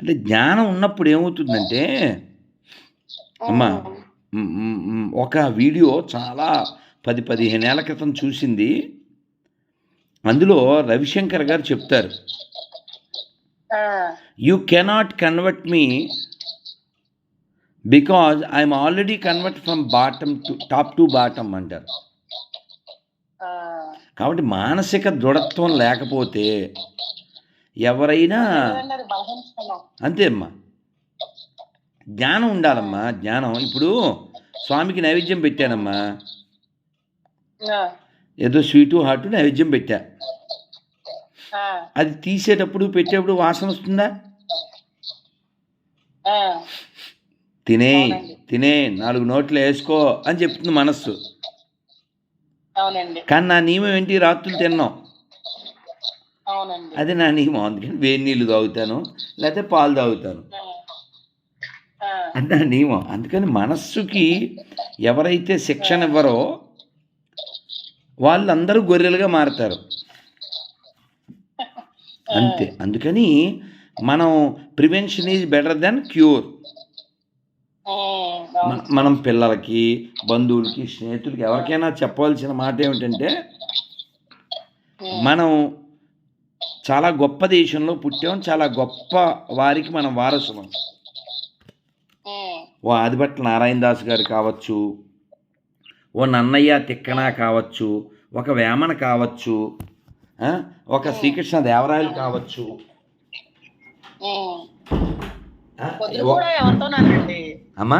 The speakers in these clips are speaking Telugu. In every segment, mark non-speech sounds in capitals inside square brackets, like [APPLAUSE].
అంటే జ్ఞానం ఉన్నప్పుడు ఏమవుతుందంటే అమ్మా ఒక వీడియో చాలా పది పదిహేను ఏళ్ళ క్రితం చూసింది. అందులో రవిశంకర్ గారు చెప్తారు. You cannot convert me because I'm already convert from bottom to top to bottom అంటారు. కాబట్టి మానసిక దృఢత్వం లేకపోతే ఎవరైనా. అంతే అమ్మా జ్ఞానం ఉండాలమ్మా జ్ఞానం. ఇప్పుడు స్వామికి నైవేద్యం పెట్టానమ్మా. ఏదో స్వీటు హాటు నైవేద్యం పెట్టా. అది తీసేటప్పుడు పెట్టేటప్పుడు వాసన వస్తుందా? తినే. తినే నాలుగు నోట్లు వేసుకో అని చెప్తుంది మనస్సు. కానీ నా నియమం ఏంటి? రాత్రులు తిన్నాం. అది నా నియమం అందుకని వేడి నీళ్ళు తాగుతాను లేకపోతే పాలు తాగుతాను. నా నియమం అందుకని మనస్సుకి ఎవరైతే శిక్షణ ఇవ్వరో వాళ్ళందరూ గొర్రెలుగా మారతారు. అంతే. అందుకని మనం prevention is better than cure. మనం పిల్లలకి బంధువులకి స్నేహితులకి ఎవరికైనా చెప్పవలసిన మాట ఏమిటంటే మనం చాలా గొప్ప దేశంలో పుట్టాం చాలా గొప్ప వారికి మనం వారసులం. ఓ ఆదిభట్ల నారాయణ దాస్ గారు కావచ్చు ఓ నన్నయ్య తిక్కన కావచ్చు ఒక వేమన కావచ్చు ఆ? ఒక శ్రీకృష్ణ దేవరాయలు కావచ్చు. అమ్మా?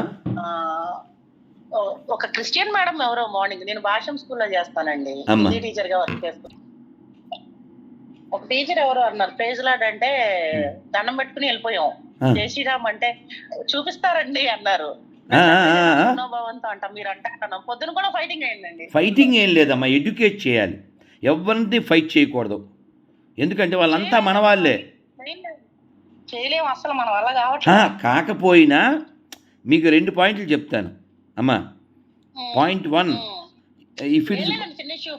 ఒక క్రిస్టియన్ మేడం ఎవరో మార్నింగ్ నేను భాషం స్కూల్లో చేస్తానండి. టీచర్గా వర్క్ చేస్తాను ఒక టీచర్ ఎవరో అన్నారు ప్రైజ్ లాడ్ అంటే దండం పెట్టుకుని వెళ్ళిపోయాం. జై శ్రీరామ్ అంటే చూపిస్తారండి అన్నారు. పొద్దున కూడా ఫైటింగ్ అయిందండి. ఫైటింగ్ ఏం లేదమ్మా ఎడ్యుకేట్ చేయాలి. ఎవరిని ఫైట్ చేయకూడదు. ఎందుకంటే వాళ్ళంతా మన వాళ్ళే. అసలు మన వల్ల ఆ, కావట్లేదు కాకపోయినా మీకు రెండు పాయింట్లు చెప్తాను. అమ్మా పాయింట్ వన్. ఇఫ్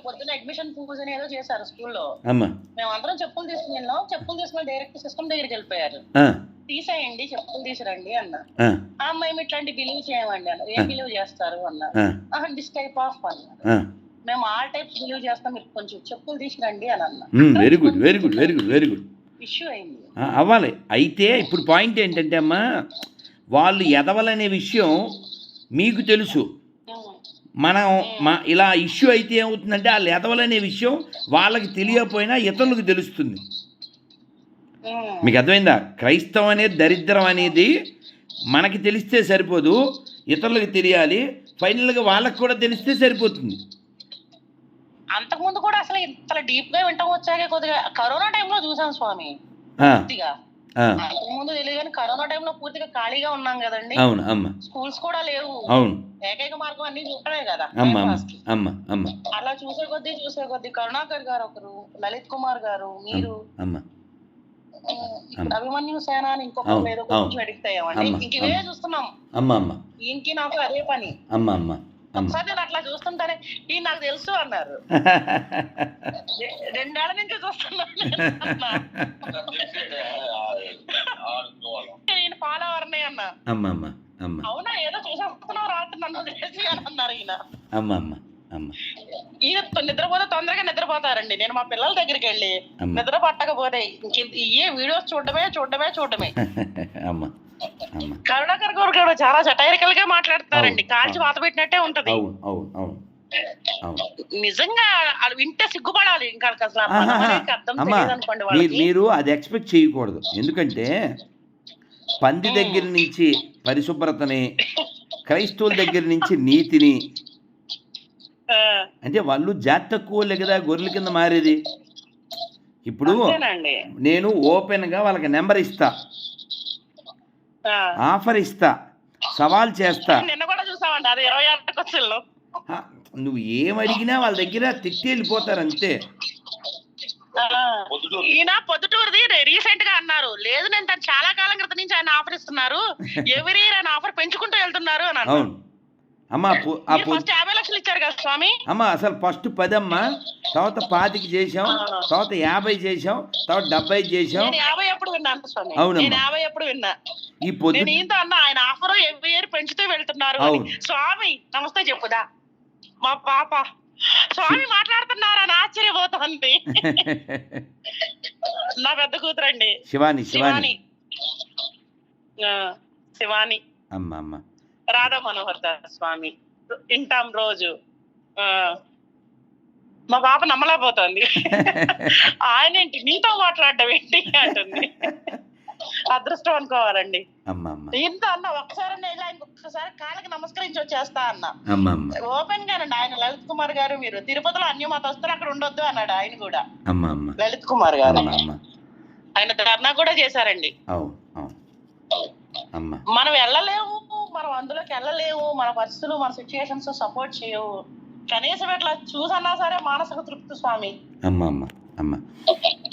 పొద్దున అడ్మిషన్ ఏదో చేశారు స్కూల్లో. మేము అందరం చెప్పులు తీసుకుని వెళ్ళాం చెప్పులు తీసుకుని డైరెక్ట్ సిస్టమ్ దగ్గరికి వెళ్ళిపోయారు. తీసేయండి చెప్పులు తీసిరండి అన్న. ఆ, మేము ఇట్లాంటి బిలీవ్ చేయమండి అన్నారు ఏం బిలీవ్ చేస్తారు అన్నారు ఆ, దిస్ టైప్ ఆఫ్ అన్నారు ఆ. మేము ఆల్ టైప్స్ బిలీవ్ చేస్తాం. మీరు కొంచెం చెప్పులు తీసుకురండి అని అన్న. Very good very good very good very good issue అయింది. అవ్వాలి. అయితే ఇప్పుడు పాయింట్ ఏంటంటే అమ్మా వాళ్ళు ఎదవలనే విషయం మీకు తెలుసు. మనం మా ఇలా ఇష్యూ అయితే ఏమవుతుందంటే వాళ్ళు ఎదవలనే విషయం వాళ్ళకి తెలియకపోయినా ఇతరులకు తెలుస్తుంది. మీకు అర్థమైందా? క్రైస్తవం అనేది దరిద్రం అనేది మనకి తెలిస్తే సరిపోదు ఇతరులకు తెలియాలి ఫైనల్గా వాళ్ళకి కూడా తెలిస్తే సరిపోతుంది. అంతకుముందు కూడా అసలు ఇంత డీప్గా వింటాం వచ్చాకే కొద్దిగా కరోనా టైంలో చూసాం స్వామి. ఆ, అంతకుముందు తెలియదు కానీ కరోనా టైంలో పూర్తిగా ఖాళీగా ఉన్నాం కదండి. అవును అమ్మ. స్కూల్స్ కూడా లేవు. అవును. ఏకైక మార్గం అన్ని చూడటమే కదా. అమ్మ అమ్మ అలా చూసే కొద్దీ చూసే కొద్దీ కరుణాకర్ గారు ఒకరు లలిత్ కుమార్ గారు మీరు. అమ్మ అభిమన్యు సేన అని ఇంకొక ఏదో. కొంచెం అడిక్ట్ అయ్యామండి ఇంక ఇవే. చూస్తున్నాం. అమ్మ అమ్మ. ఈయనకి నాకు అదే పని. అమ్మ అమ్మ ఒకసారి చూస్తుంటానే ఈయన నాకు తెలుసు అన్నారు. రెండేళ్ళ నుంచి చూస్తున్నాను. ఈయన ఫాలోవర్నే అన్న. అవునా ఏదో చూసేస్తున్నావు రాత్రి నన్ను చేసి అని అన్నారు ఈయన. అమ్మ అమ్మ అమ్మ. ఈయన నిద్రపోతే తొందరగా నిద్రపోతారండి. నేను మా పిల్లల దగ్గరికి వెళ్ళి నిద్ర పట్టకపోతే ఇంక వీడియోస్ చూడటమే చూడటమే [LAUGHS] అమ్మ అమ్మ. కరుణాకర్ గారు కూడా చాలా సటైరికల్గా మాట్లాడతారండి కాల్చి. వాత పెట్టినట్టే ఉంటది. అవును అవును అవును. అవును. నిజంగా వింటే సిగ్గుపడాలి. ఇంకా అసలు మీరు అది ఎక్స్పెక్ట్ చేయకూడదు. ఎందుకంటే పంది దగ్గర నుంచి పరిశుభ్రతని క్రైస్తవుల దగ్గర నుంచి నీతిని అంటే వాళ్ళు జాతి తక్కువ కదా గొర్రెల కింద మారేది. ఇప్పుడు నేను ఓపెన్గా వాళ్ళకి నెంబర్ ఇస్తా. ఆఫర్ ఇస్తా సవాల్ చేస్తా. నిన్న కూడా చూసామండి అది ఇరవై ఆరు క్వశ్చన్లు. నువ్వు ఏం అడిగినా వాళ్ళ దగ్గర తిట్టి వెళ్ళిపోతారు అంతే. ఈయన పొద్దుటూరుది రీసెంట్గా అన్నారు. లేదు నేను తను చాలా కాలం క్రితం నుంచి ఆయన ఆఫర్ ఇస్తున్నారు ఎవరి ఆయన ఆఫర్ పెంచుకుంటూ వెళ్తున్నారు అని అవును. అమ్మ ఫస్ట్ యాభై లక్షలు ఇచ్చారు కదా స్వామి? అమ్మ అసలు ఫస్ట్ పదమ్మా. తర్వాత పాతికి చేసాం తర్వాత యాభై చేసాం తర్వాత డెబ్బై చేసాం యాభై ఎప్పుడు విన్నాను స్వామి. నేను యాభై ఎప్పుడు విన్నా. ఈ పొద్దు అన్న ఆయన ఆఫర్ ఎవ్రీ ఇయర్ పెంచుతూ వెళ్తున్నారు అని. అవును. స్వామి నమస్తే చెప్పుదా? మా పాప. స్వామి [LAUGHS] మాట్లాడుతున్నారని ఆశ్చర్యపోతుంది. [LAUGHS] నా పెద్ద కూతురండి. శివాని శివాని. శివాని. ఆ, శివాని. అమ్మ అమ్మ. రాధా మనోహర్ దాస్ స్వామి. ఇంటాం రోజు. ఆ, మా పాప నమ్మలేకపోతుంది. [LAUGHS] ఆయన ఏంటి నీతో మాట్లాడడం ఏంటి? అంటుంది. అదృష్టం అనుకోవాలండి. ఇంత అన్న ఒకసారి ఇలా ఒక్కసారి కాళ్ళకి నమస్కరించి వచ్చేస్తా అన్న. ఓపెన్ గానండి ఆయన లలిత్ కుమార్ గారు మీరు తిరుపతిలో అన్య మతస్థులు అక్కడ ఉండొద్దు అన్నాడు ఆయన కూడా. లలిత్ కుమార్ గారు. ఆయన ధర్నా కూడా చేశారండి. మనం వెళ్ళలేము మనం అందులోకి వెళ్ళలేము మన పరిస్థితులు మన సిచ్యుయేషన్స్ సపోర్ట్ చేయవు. కనీసం ఇట్లా చూసన్నా సరే మానసిక తృప్తి స్వామి. అమ్మ అమ్మ అమ్మ.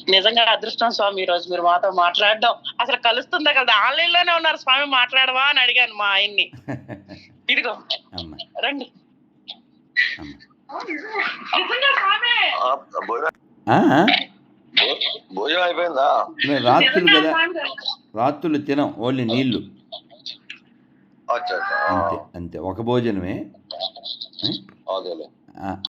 నిజంగా అదృష్టం స్వామి ఈ రోజు మీరు మాతో మాట్లాడడం. అసలు కలుస్తుందా కదా ఆన్లైన్లోనే ఉన్నారు స్వామి మాట్లాడవా అని అడిగాను మా ఆయన్ని. [LAUGHS] ఇదిగో రండి. భోజనం. అయిపోయిందా? మేము రాత్రులు కదా. రాత్రులు తినం ఓన్లీ నీళ్ళు. అంతే అంతే ఒక భోజనమే.